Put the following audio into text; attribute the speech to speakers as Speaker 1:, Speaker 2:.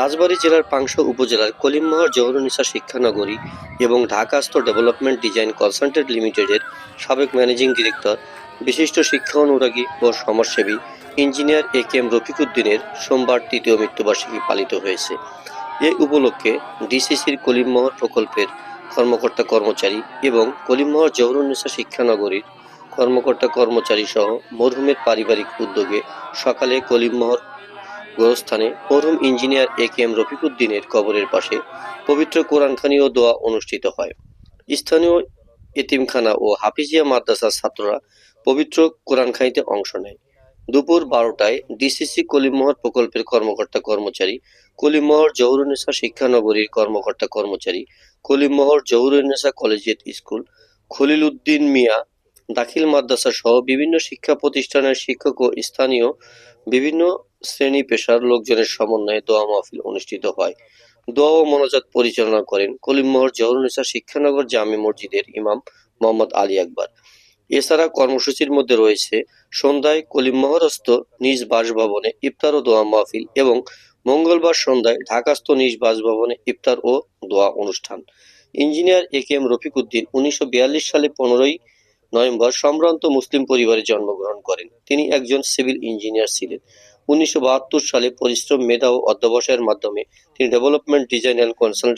Speaker 1: রাজবাড়ী জেলার পাংশা উপজেলার কলিমমোহর জহুরুনিসা শিক্ষানগরী এবং ঢাকাস্থ ডেভেলপমেন্ট ডিজাইন কনসালটেন্ট লিমিটেডের সাবেক ম্যানেজিং ডিরেক্টর, বিশিষ্ট শিক্ষা অনুরাগী ও সমাজসেবী ইঞ্জিনিয়ার এ কে এম রফিকুদ্দিনের সোমবার তৃতীয় মৃত্যুবার্ষিকী পালিত হয়েছে। এ উপলক্ষে ডিসিসির কলিমমোহর প্রকল্পের কর্মকর্তা কর্মচারী এবং কলিমমোহর জহুরুনিসা শিক্ষানগরীর কর্মকর্তা কর্মচারী সহ মরহুমের পারিবারিক উদ্যোগে সকালে কলিমমোহর গোরস্থানে মরহুম ইঞ্জিনিয়ার এ কে এম রফিকুদ্দিনের কবরের পাশে পবিত্র কোরআনখানি ও দোয়া অনুষ্ঠিত হয়। স্থানীয় এতিমখানা ও হাফিজিয়া মাদ্রাসার ছাত্ররা পবিত্র কোরআনখানিতে অংশ নেয়। দুপুর বারোটায় ডিসিসি কলিমমোহর প্রকল্পের কর্মকর্তা কর্মচারী কলিমমোহর জহুরুন্নেসা শিক্ষানগরীর কর্মকর্তা কর্মচারী কলিমমোহর জহুরুন্নেসা কলেজিয়েট স্কুল খলিল উদ্দিন মিয়া দাখিল মাদ্রাসা সহ বিভিন্ন শিক্ষা প্রতিষ্ঠানের শিক্ষক ও স্থানীয় বিভিন্ন শ্রেণি পেশার লোকজনের সমন্বয়ে দোয়া মাহফিল অনুষ্ঠিত হয়। দোয়া ও মনোজাত পরিচালনা করেন কলিমমোহর জহরুনিসা শিক্ষানগর জামি মসজিদের ইমাম মোহাম্মদ আলী আকবর। এছাড়া কর্মসূচির মধ্যে রয়েছে সন্ধ্যায় কলিমমোহরস্থ নিজ বাসভবনে ইফতার ও দোয়া মাহফিল এবং মঙ্গলবার সন্ধ্যায় ঢাকাস্থ নিজ বাসভবনে ইফতার ও দোয়া অনুষ্ঠান। Engineer A K M Rafiquddin উনিশশো বিয়াল্লিশ সালে পনেরোই নভেম্বর সম্ভ্রান্ত মুসলিম পরিবারে জন্মগ্রহণ করেন। তিনি একজন সিভিল ইঞ্জিনিয়ার ছিলেন। উনিশশো বাহাত্তর সালে পরিশ্রম মেধা ও অধ্যবসায়ের মাধ্যমে তিনি ডেভেলপমেন্ট ডিজাইন অ্যান্ড কনসাল্ট